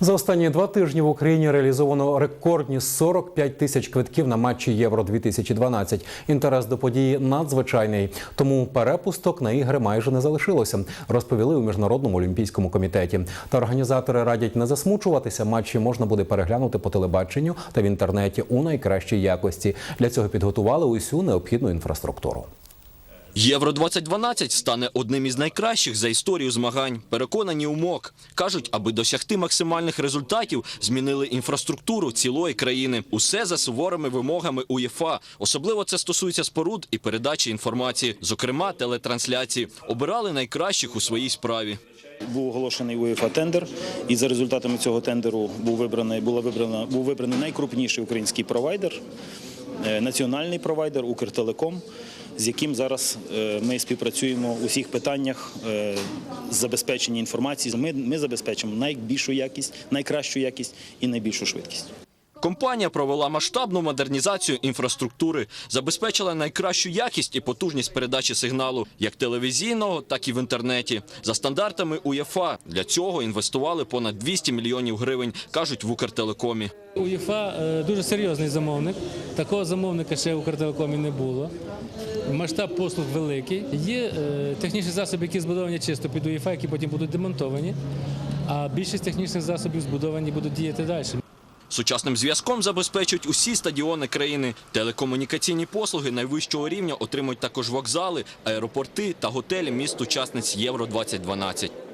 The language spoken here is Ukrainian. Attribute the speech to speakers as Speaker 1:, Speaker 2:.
Speaker 1: За останні два тижні в Україні реалізовано рекордні 45 тисяч квитків на матчі Євро 2012 Інтерес до події надзвичайний, тому перепусток на ігри майже не залишилося. Розповіли у міжнародному олімпійському комітеті. Та організатори радять не засмучуватися. Матчі можна буде переглянути по телебаченню та в інтернеті у найкращій якості. Для цього підготували усю необхідну інфраструктуру.
Speaker 2: Євро 2012 стане одним із найкращих за історію змагань. Переконані умок. Кажуть, аби досягти максимальних результатів, змінили інфраструктуру цілої країни. Усе за суворими вимогами УЄФА. Особливо це стосується споруд і передачі інформації, зокрема телетрансляції. Обирали найкращих у своїй справі.
Speaker 3: Був оголошений УЄФА тендер, і за результатами цього тендеру був вибраний, була вибрана, був вибраний найкрупніший український провайдер, національний провайдер Укртелеком, з яким зараз е, ми співпрацюємо у всіх питаннях е, забезпечення інформації. Ми, ми забезпечимо найбільшу якість, найкращу якість і найбільшу швидкість.
Speaker 2: Компанія провела масштабну модернізацію інфраструктури, забезпечила найкращу якість і потужність передачі сигналу як телевізійного, так і в інтернеті. За стандартами УЄФА для цього інвестували понад 200 мільйонів гривень, кажуть в Укртелекомі.
Speaker 4: УЄФА е, дуже серйозний замовник. Такого замовника ще в Укртелекомі не було. Масштаб послуг великий. Є е, технічні засоби, які збудовані чисто під УЄФА, які потім будуть демонтовані. А більшість технічних засобів збудовані будуть діяти далі.
Speaker 2: Сучасним зв'язком забезпечують усі стадіони країни. Телекомунікаційні послуги найвищого рівня отримують також вокзали, аеропорти та готелі міст учасниць Євро 2012